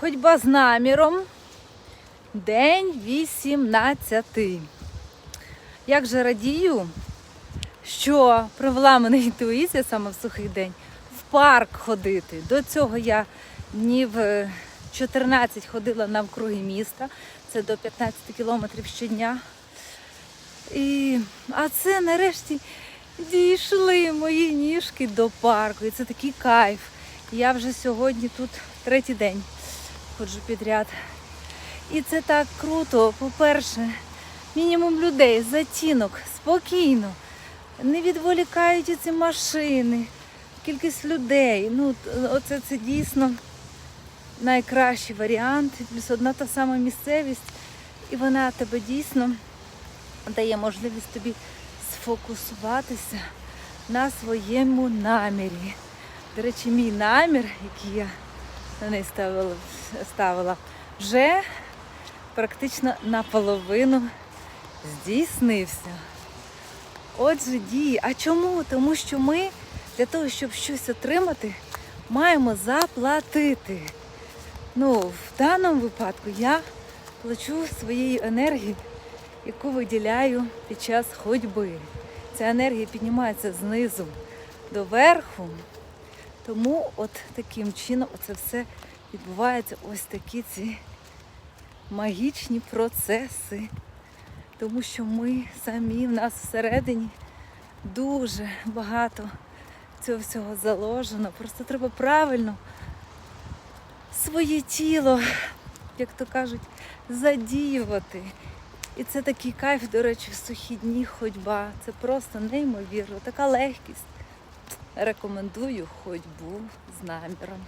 Ходьба з наміром. День 18. Як же радію, що привела мене інтуїція саме в сухий день в парк ходити. До цього я днів е, 14 ходила навкруги міста. Це до 15 кілометрів щодня. І, а це нарешті дійшли мої ніжки до парку. І це такий кайф. Я вже сьогодні тут третій день ходжу підряд. І це так круто. По-перше, мінімум людей, затінок, спокійно. Не відволікають ці машини, кількість людей. Ну, оце це дійсно найкращий варіант. Плюс одна та сама місцевість, і вона тебе дійсно дає можливість тобі сфокусуватися на своєму намірі. До речі, мій намір, який я неї ставила, ставила вже практично наполовину здійснився. Отже, дії. А чому? Тому що ми для того, щоб щось отримати, маємо заплатити. Ну, в даному випадку я плачу своєю енергією, яку виділяю під час ходьби. Ця енергія піднімається знизу до верху. Тому от таким чином це все відбувається ось такі ці магічні процеси. Тому що ми самі в нас всередині дуже багато цього всього заложено. Просто треба правильно своє тіло, як то кажуть, задіювати. І це такий кайф, до речі, в сухі дні ходьба. Це просто неймовірно, така легкість. Рекомендую ходьбу з наміром.